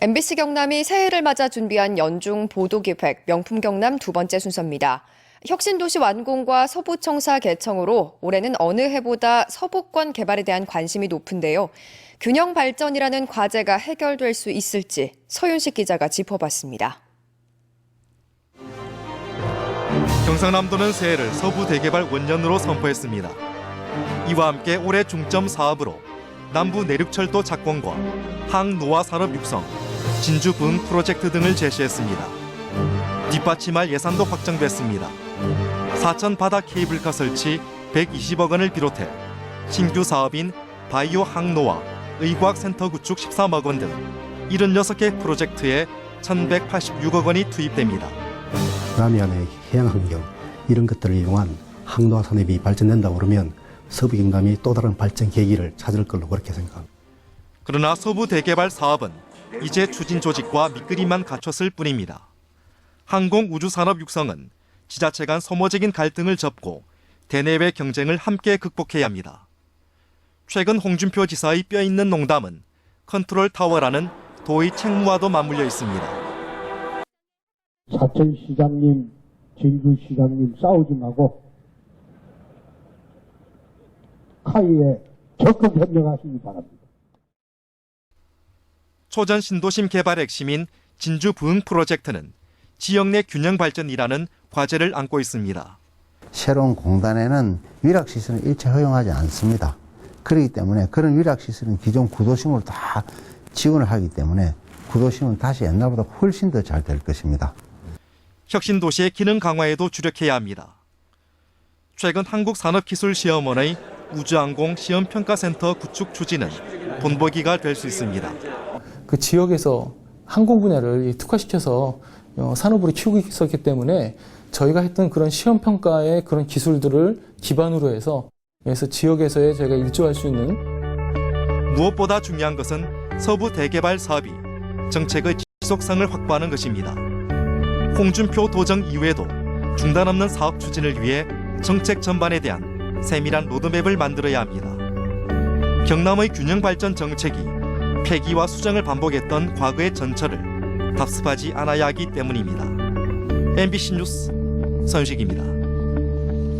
MBC 경남이 새해를 맞아 준비한 연중 보도 기획 명품 경남 두 번째 순서입니다. 혁신도시 완공과 서부청사 개청으로 올해는 어느 해보다 서부권 개발에 대한 관심이 높은데요. 균형 발전이라는 과제가 해결될 수 있을지 서윤식 기자가 짚어봤습니다. 경상남도는 새해를 서부 대개발 원년으로 선포했습니다. 이와 함께 올해 중점 사업으로 남부 내륙철도 착공과 항노화 산업 육성, 진주 부흥 프로젝트 등을 제시했습니다. 뒷받침할 예산도 확정됐습니다. 사천 바다 케이블카 설치 120억 원을 비롯해 신규 사업인 바이오 항노화, 의과학센터 구축 13억 원 등 76개 프로젝트에 1,186억 원이 투입됩니다. 남해안의 해양 환경 이런 것들을 이용한 항로화 산업이 발전된다 그러면 서부 경남이 또 다른 발전 계기를 찾을 걸로 그렇게 생각합니다. 그러나 서부 대개발 사업은 이제 추진 조직과 밑그림만 갖췄을 뿐입니다. 항공 우주 산업 육성은 지자체 간 소모적인 갈등을 접고 대내외 경쟁을 함께 극복해야 합니다. 최근 홍준표 지사의 뼈 있는 농담은 컨트롤 타워라는 도의 책무와도 맞물려 있습니다. 사천 시장님, 진주 시장님 싸우지 말고 카이에 적극 협력하시기 바랍니다. 초전 신도심 개발 핵심인 진주 부흥 프로젝트는 지역 내 균형 발전이라는 과제를 안고 있습니다. 새로운 공단에는 위락 시설은 일체 허용하지 않습니다. 그렇기 때문에 그런 위락 시설은 기존 구도심으로 다 지원을 하기 때문에 구도심은 다시 옛날보다 훨씬 더 잘 될 것입니다. 혁신 도시의 기능 강화에도 주력해야 합니다. 최근 한국산업기술시험원의 우주항공 시험평가센터 구축 추진은 본보기가 될 수 있습니다. 그 지역에서 항공 분야를 특화시켜서 어, 산업으로 키우고 있었기 때문에 저희가 했던 그런 시험 평가의 그런 기술들을 기반으로 해서 그래서 지역에서의 저희가 일조할 수 있는 무엇보다 중요한 것은 서부 대개발 사업이 정책의 지속성을 확보하는 것입니다. 홍준표 도정 이후에도 중단 없는 사업 추진을 위해 정책 전반에 대한 세밀한 로드맵을 만들어야 합니다. 경남의 균형 발전 정책이 폐기와 수정을 반복했던 과거의 전철을 답습하지 않아야 하기 때문입니다. MBC 뉴스 선식입니다.